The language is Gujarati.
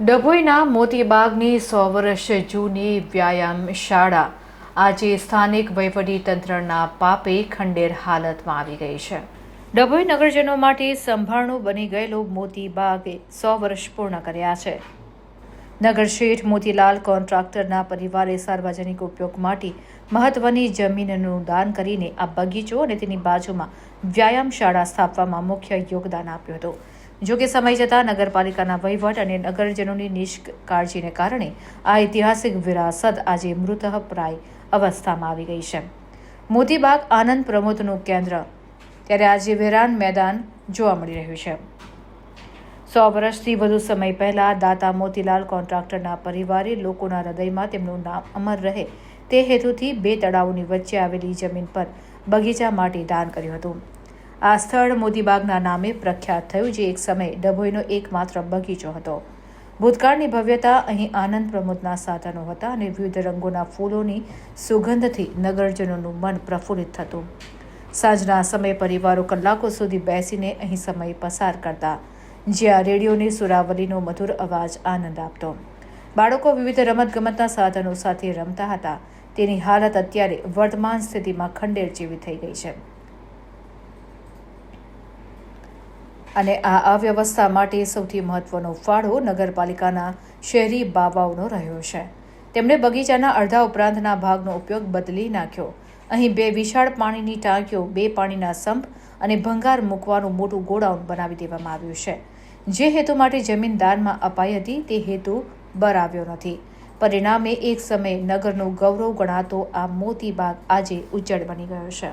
ડભોઈના મોતીબાગની સો વર્ષ જૂની વ્યાયામ શાળા. આજે સ્થાનિક તંત્રના પાપે ખંડેર હાલતમાં આવી ગઈ છે. ડભોઈ નગરજનો માટે સંભાળનું બની ગયેલો મોતીબાગે સો વર્ષ પૂર્ણ કર્યા છે. નગર શેઠ મોતીલાલ કોન્ટ્રાક્ટરના પરિવારે સાર્વજનિક ઉપયોગ માટે મહત્વની જમીનનું દાન કરીને આ બગીચો અને તેની બાજુમાં વ્યાયામ શાળા સ્થાપવામાં મુખ્ય યોગદાન આપ્યું હતું. જો કે સમય જતાં નગરપાલિકાના વહીવટ અને નગરજનોની નિષ્કાળજીને કારણે આ ઐતિહાસિક વિરાસત આજે મૃતપ્રાય અવસ્થામાં આવી ગઈ છે. મોતીબાગ આનંદ પ્રમોદનું કેન્દ્ર. ત્યારે આજે વેરાન મેદાન જોવા મળી રહ્યું છે. સો વર્ષથી વધુ સમય પહેલાં દાતા મોતીલાલ કોન્ટ્રાક્ટરના પરિવારે લોકોના હૃદયમાં તેમનું નામ અમર રહે તે હેતુથી બે તળાવોની વચ્ચે આવેલી જમીન પર બગીચા માટે દાન કર્યું હતું. આ સ્થળ મોતીબાગના નામે પ્રખ્યાત થયું, જે એક સમયે ડભોઈનો એકમાત્ર બગીચો હતો. ભૂતકાળની ભવ્યતા અહીં આનંદ પ્રમોદના સાધનો હતા અને વિવિધ રંગોના ફૂલોની સુગંધથી નગરજનોનું મન પ્રફુલ્લિત થતું. સાંજના સમયે પરિવારો કલાકો સુધી બેસીને અહીં સમય પસાર કરતા, જ્યાં રેડિયોની સુરાવલીનો મધુર અવાજ આનંદ આપતો. બાળકો વિવિધ રમતગમતના સાધનો સાથે રમતા હતા. તેની હાલત અત્યારે વર્તમાન સ્થિતિમાં ખંડેર જેવી થઈ ગઈ છે. અને આ અવ્યવસ્થા માટે સૌથી મહત્વનો ફાળો નગરપાલિકાના શહેરી બાવાઓનો રહ્યો છે. તેમણે બગીચાના અડધા ઉપરાંતના ભાગનો ઉપયોગ બદલી નાખ્યો. અહીં બે વિશાળ પાણીની ટાંકીઓ, બે પાણીના સંપ અને ભંગાર મૂકવાનું મોટું ગોડાઉન બનાવી દેવામાં આવ્યું છે. જે હેતુ માટે જમીન દાનમાં અપાઈ હતી તે હેતુ બરાવ્યો નથી. પરિણામે એક સમયે નગરનું ગૌરવ ગણાતો આ મોતી બાગ આજે ઉજ્જડ બની ગયો છે.